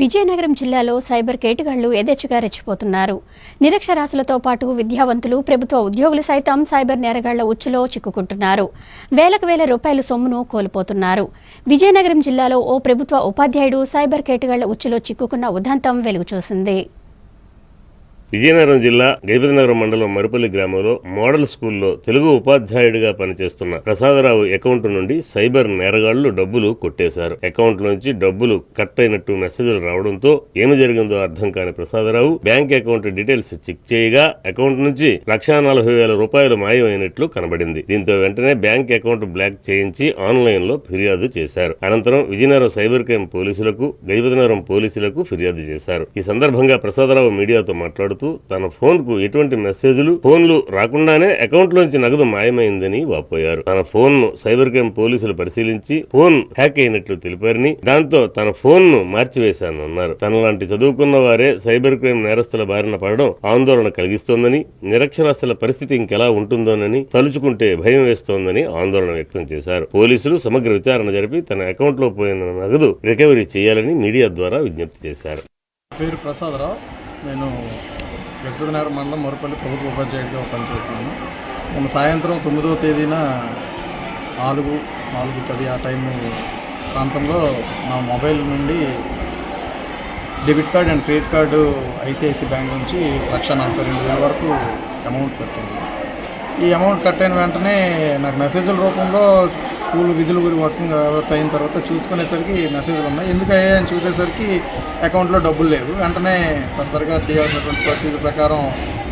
విజయనగరం జిల్లాలో సైబర్ కేటుగాళ్ళు యథేచ్ఛగా రెచ్చిపోతున్నారు. నిరక్షరాస్యులతో పాటు విద్యావంతులు ప్రభుత్వ ఉద్యోగులు సైతం సైబర్ నేరగాళ్ళ ఉచ్చులో చిక్కుకుంటున్నారు. వేలకు వేల రూపాయల సొమ్మును కోల్పోతున్నారు. విజయనగరం జిల్లాలో ఓ ప్రభుత్వ ఉపాధ్యాయుడు సైబర్ కేటుగాళ్ళ ఉచ్చులో చిక్కుకున్న ఉదంతం వెలుగుచూసింది. విజయనగరం జిల్లా గజపతినగరం మండలం మరుపల్లి గ్రామంలో మోడల్ స్కూల్లో తెలుగు ఉపాధ్యాయుడిగా పనిచేస్తున్న ప్రసాదరావు అకౌంట్ నుండి సైబర్ నేరగాళ్ళు డబ్బులు కొట్టేశారు. అకౌంట్ నుంచి డబ్బులు కట్ అయినట్టు మెసేజ్లు రావడంతో ఏమి జరిగిందో అర్థం కాని Prasadarao bank account details check చేయగా అకౌంట్ నుంచి లక్షా నలభై వేల రూపాయలు మాయమైనట్లు కనబడింది. దీంతో వెంటనే బ్యాంక్ అకౌంట్ బ్లాక్ చేయించి ఆన్లైన్లో ఫిర్యాదు చేశారు. అనంతరం విజయనగరం సైబర్ క్రైమ్ పోలీసులకు గజపతినగరం పోలీసులకు ఫిర్యాదు చేశారు. ఈ సందర్భంగా ప్రసాదరావు మీడియాతో మాట్లాడుతూ తన ఫోన్కు ఎటువంటి మెసేజ్లు ఫోన్లు రాకుండానే అకౌంట్లోంచి నగదు మాయమైందని వాపోయారు. తన ఫోన్ను సైబర్ క్రైమ్ పోలీసులు పరిశీలించి ఫోన్ హ్యాక్ అయినట్లు తెలిపారని దాంతో తన ఫోన్ను మార్చివేశానన్నారు. తనలాంటి చదువుకున్న వారే సైబర్ క్రైమ్ నేరస్తుల బారిన పడడం ఆందోళన కలిగిస్తోందని నిరక్షరాస్తుల పరిస్థితి ఇంకెలా ఉంటుందోనని తలుచుకుంటే భయం వేస్తోందని ఆందోళన వ్యక్తం చేశారు. పోలీసులు సమగ్ర విచారణ జరిపి తన అకౌంట్లో పోయిన నగదు రికవరీ చేయాలని మీడియా ద్వారా విజ్ఞప్తి చేశారు. పేరు ప్రసాదరావు. నేను లక్ష్మీనగర్ మండలం మరపల్లి ప్రభుత్వ ఉపాధ్యాయుడిగా పనిచేస్తున్నాను. మొన్న సాయంత్రం తొమ్మిదవ తేదీన నాలుగు నాలుగు పది ఆ టైం ప్రాంతంలో నా మొబైల్ నుండి debit card and credit card ICICI bank నుంచి లక్ష నలభై రెండు వేల వరకు అమౌంట్ కట్టింది ఈ అమౌంట్ కట్ అయిన వెంటనే నాకు మెసేజ్ల రూపంలో స్కూల్ విధులు గురి వర్కింగ్ అవర్స్ అయిన తర్వాత చూసుకునేసరికి మెసేజ్లు ఉన్నాయి. ఎందుకయ్యా అని చూసేసరికి అకౌంట్లో డబ్బులు లేవు. వెంటనే తొందరగా చేయాల్సినటువంటి ప్రొసీజర్ ప్రకారం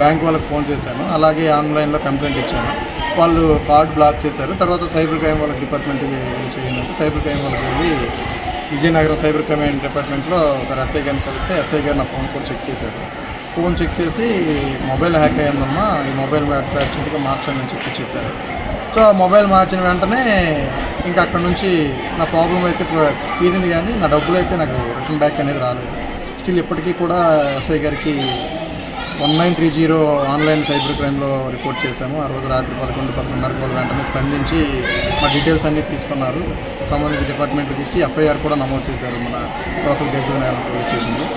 బ్యాంక్ వాళ్ళకి ఫోన్ చేశాను. అలాగే ఆన్లైన్లో కంప్లైంట్ ఇచ్చాను. వాళ్ళు కార్డ్ బ్లాక్ చేశారు. తర్వాత సైబర్ క్రైమ్ వాళ్ళకి డిపార్ట్మెంట్ చేయండి సైబర్ క్రైమ్ వాళ్ళకి వెళ్ళి విజయనగరం సైబర్ క్రైమ్ డిపార్ట్మెంట్లో ఒకసారి ఎస్ఐ గారిని కలిస్తే ఎస్ఐ గారు నా ఫోన్ కూడా చెక్ చేశారు. ఫోన్ చెక్ చేసి మొబైల్ హ్యాక్ అయ్యిందమ్మా. ఈ మొబైల్ అర్జెంట్గా మార్చాలని అని చెప్పి చెప్పారు. సో మొబైల్ మార్చిన వెంటనే ఇంకా అక్కడ నుంచి నా ప్రాబ్లం అయితే తీరింది కానీ నా డబ్బులు అయితే నాకు రిటర్న్ బ్యాక్ అనేది రాలేదు. స్టిల్ ఇప్పటికీ కూడా ఎస్ఐ గారికి one nine three zero online cyber క్రైమ్లో report చేశాము. ఆ రోజు రాత్రి పదకొండు పదకొండున్నరకు వాళ్ళు వెంటనే స్పందించి మా డీటెయిల్స్ అన్నీ తీసుకున్నారు. సంబంధిత డిపార్ట్మెంట్కి ఇచ్చి ఎఫ్ఐఆర్ కూడా నమోదు చేశారు మన లోకల్ గెలిచిన పోలీస్ స్టేషన్లో.